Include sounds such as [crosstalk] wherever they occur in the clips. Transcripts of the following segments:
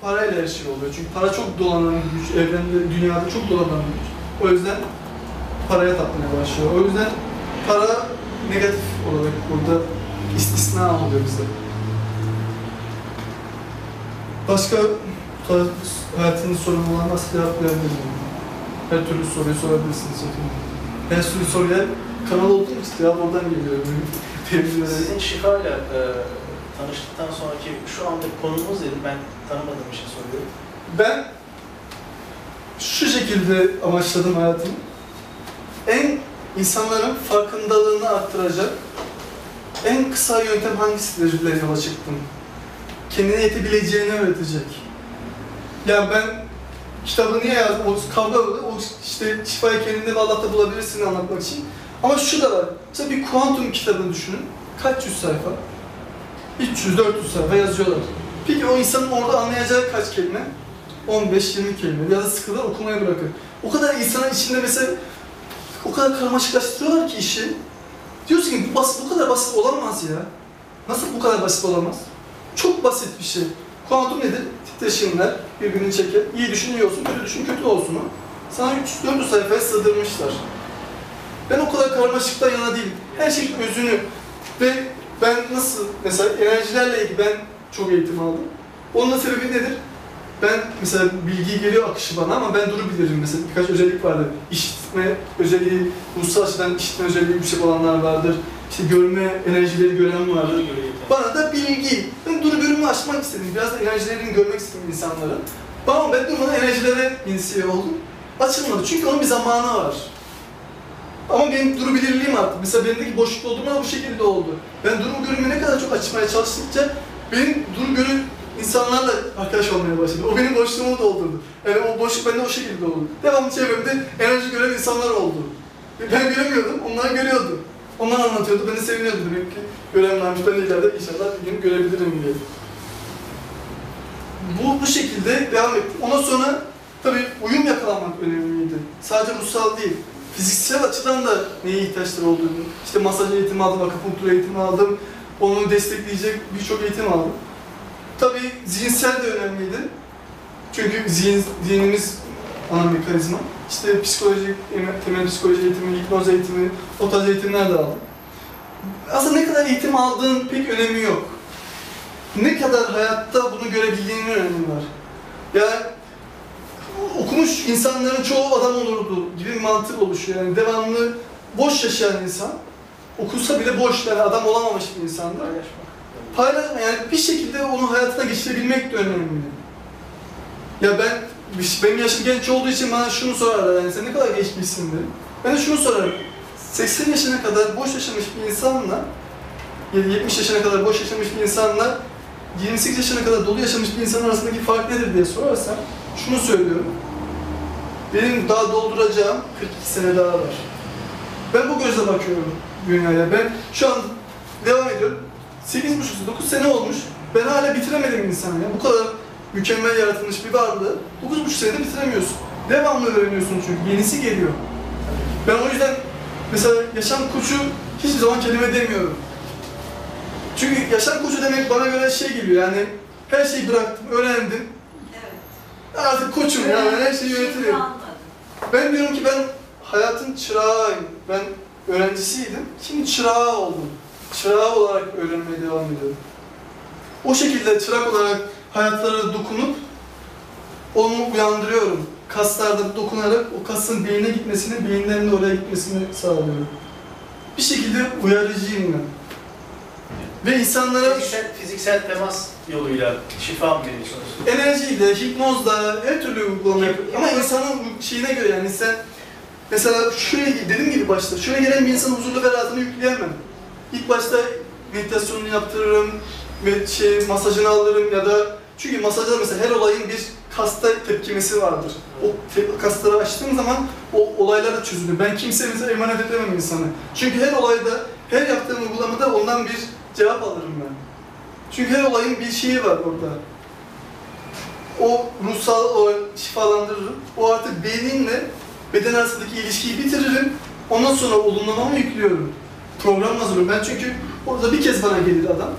parayla her şey oluyor. Çünkü para çok dolanan bir güç, evrende, dünyada çok dolanan bir güç. O yüzden paraya tapmaya başlıyor. O yüzden para negatif olarak burada istisna oluyor bize. Başka tarz hayatının sorunu olan nasıl cevaplayabilirim? Her türlü soruyu sorabilirsiniz. Her türlü soruya kanal olduğum için cevap oradan geliyor. [laughs] Sizin şifayla e, tanıştıktan sonraki şu andaki konumuz dedi. Ben tanımadığım için soruyorum. Ben şu şekilde amaçladım hayatımı. En insanların farkındalığını arttıracak en kısa yöntem hangisidir yola çıktım. Kendine yetebileceğini öğretecek. Yani ben kitabı niye yazdım? O kavga o işte şifayı kendinde ve Allah'ta bulabilirsin anlatmak için. Ama şu da var. Mesela bir kuantum kitabını düşünün. Kaç yüz sayfa? 300-400 sayfa yazıyorlar. Peki o insanın orada anlayacağı kaç kelime? 15-20 kelime ya da sıkılır okumaya bırakır. O kadar insanın içinde mesela o kadar karmaşıklaştırıyorlar ki işi. Diyorsun ki bu, basit, bu kadar basit olamaz ya. Nasıl bu kadar basit olamaz? Çok basit bir şey. Kuantum nedir? Titreşimler birbirini çeker. İyi düşünüyorsun, kötü düşün, kötü olsun o. Sana 300-400 sayfaya sığdırmışlar. Ben o kadar karmaşıktan yana değilim. Her şeyin özünü ve ben nasıl, mesela enerjilerle ilgili ben çok eğitim aldım. Onun da sebebi nedir? Ben mesela bilgi geliyor akışı bana ama ben durabilirim mesela birkaç özellik vardır. İşitme özelliği, ruhsal açıdan işitme özelliği yüksek olanlar vardır. İşte görme enerjileri gören vardır. Bana da bilgi. Ben duru görümü açmak istedim. Biraz da enerjilerini görmek istedim insanların. Ama ben durmadan enerjilere inisiye oldum. Açılmadı çünkü onun bir zamanı var. Ama benim durabilirliğim arttı. Mesela benimdeki boşluk doldurma bu şekilde oldu. Ben durum görümü ne kadar çok açmaya çalıştıkça benim durum görü insanlarla arkadaş olmaya başladı. O benim boşluğumu doldurdu. Yani o boşluk bende o şekilde oldu. Devamlı çevremde enerji gören insanlar oldu. E Ben göremiyordum, onlar görüyordu. Onlar anlatıyordu, ben de demek ki gören varmış, ben de ileride inşallah bir gün görebilirim diye. Bu, bu şekilde devam etti. Ondan sonra tabii uyum yakalamak önemliydi. Sadece ruhsal değil, fiziksel açıdan da neye ihtiyaçları olduğunu, işte masaj eğitimi aldım, akupunktur eğitimi aldım, onu destekleyecek birçok eğitim aldım. Tabii zihinsel de önemliydi. Çünkü zihin, zihnimiz ana mekanizma. İşte psikoloji, temel psikoloji eğitimi, hipnoz eğitimi, o tarz eğitimler de aldım. Aslında ne kadar eğitim aldığın pek önemi yok. Ne kadar hayatta bunu görebildiğinin önemi var. Yani okumuş insanların çoğu adam olurdu gibi bir mantık oluşuyor. Yani devamlı boş yaşayan insan, okusa bile boş yani adam olamamış bir insandır. Paylaşma yani bir şekilde onu hayatına geçirebilmek de önemli. Ya ben, benim yaşım genç olduğu için bana şunu sorarlar yani sen ne kadar geçmişsin derim. Ben de şunu sorarım. 80 yaşına kadar boş yaşamış bir insanla, ya da 70 yaşına kadar boş yaşamış bir insanla 28 yaşına kadar dolu yaşamış bir insan arasındaki fark nedir diye sorarsam şunu söylüyorum. Benim daha dolduracağım 42 sene daha var. Ben bu gözle bakıyorum dünyaya. Ben şu an devam ediyorum. 8,5-9 sene olmuş. Ben hala bitiremedim insanı ya. Bu kadar mükemmel yaratılmış bir varlığı 9,5 senede bitiremiyorsun. Devamlı öğreniyorsun çünkü yenisi geliyor. Ben o yüzden mesela yaşam koçu hiçbir zaman kelime demiyorum. Çünkü yaşam koçu demek bana göre şey geliyor yani her şeyi bıraktım, öğrendim. Artık koçum ya ben her şeyi Şimdi yönetirim. Ben diyorum ki ben hayatın çırağıyım. Ben öğrencisiydim. Şimdi çırağı oldum. Çırağı olarak öğrenmeye devam ediyorum. O şekilde çırak olarak hayatlara dokunup onu uyandırıyorum. Kaslarda dokunarak o kasın beyine gitmesini, beyinlerin de oraya gitmesini sağlıyorum. Bir şekilde uyarıcıyım ben. Ve insanlara Fiziksel, fiziksel temas yoluyla şifa mı veriyorsunuz? enerjiyle, hipnozla her türlü uygulama yapıyor. Ama insanın şeyine göre yani sen mesela şuraya dediğim gibi başta şuraya gelen bir insan huzurlu ve rahatını yükleyemem. İlk başta meditasyonunu yaptırırım ve şey masajını alırım ya da çünkü masajda mesela her olayın bir kasta tepkimesi vardır. O te- kasları açtığım zaman o olaylar da çözülür. Ben kimseye mesela emanet edemem insanı. Çünkü her olayda, her yaptığım uygulamada ondan bir cevap alırım ben. Çünkü her olayın bir şeyi var orada o ruhsal o şifalandırırım. O artık beyninle beden arasındaki ilişkiyi bitiririm. Ondan sonra olumlamamı yüklüyorum. Program hazırlıyorum. Ben çünkü orada bir kez bana gelir adam.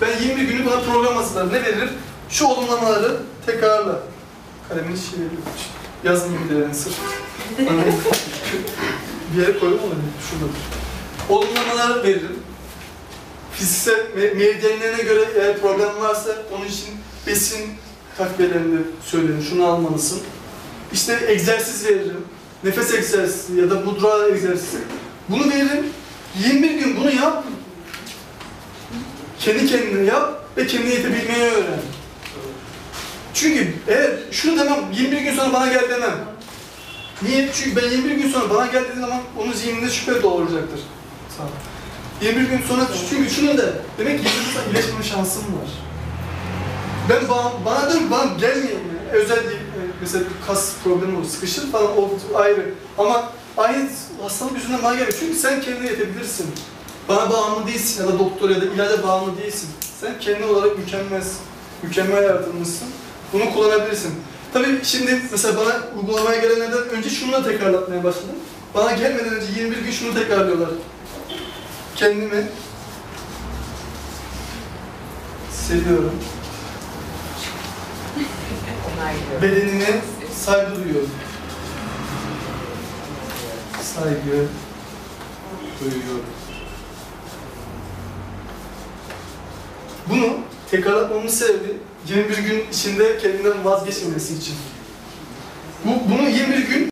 Ben 21 günü bana program hazırlar. Ne veririm? Şu olumlamaları tekrarla. Kalemini çeviriyor. Yazmayayım diye yani sırf. [laughs] Bir yere koydum onu. Şuradadır. Olumlamalar veririm. Fiziksel me- meridyenlerine göre eğer problem varsa onun için besin takviyelerini söylerim. Şunu almalısın. İşte egzersiz veririm. Nefes egzersizi ya da mudra egzersizi. Bunu veririm. 21 gün bunu yap. Kendi kendine yap ve kendine yetebilmeyi öğren. Çünkü eğer şunu demem, 21 gün sonra bana gel demem. Niye? Çünkü ben 21 gün sonra bana gel zaman onun zihninde şüphe doğuracaktır. Sağ ol. 21 gün sonra çünkü şunu da demek ki 21 gün sonra iyileşme şansım var. Ben bana, bana diyorum bana gelmiyor yani. Özel değil. e, Mesela bir kas problemi olur, sıkışır falan o ayrı. Ama aynı hastalık yüzünden bana gelmiyor. Çünkü sen kendine yetebilirsin. Bana bağımlı değilsin ya da doktor ya da ilaca bağımlı değilsin. Sen kendi olarak mükemmelsin. Mükemmel yaratılmışsın. Bunu kullanabilirsin. Tabii şimdi mesela bana uygulamaya gelenlerden önce şunu da tekrarlatmaya başladım. Bana gelmeden önce 21 gün şunu tekrarlıyorlar. Kendimi seviyorum. Bedenine saygı duyuyorum. Saygı duyuyorum. Bunu tekrarlatmamın sebebi 21 gün içinde kendinden vazgeçmemesi için. Bu, bunu 21 gün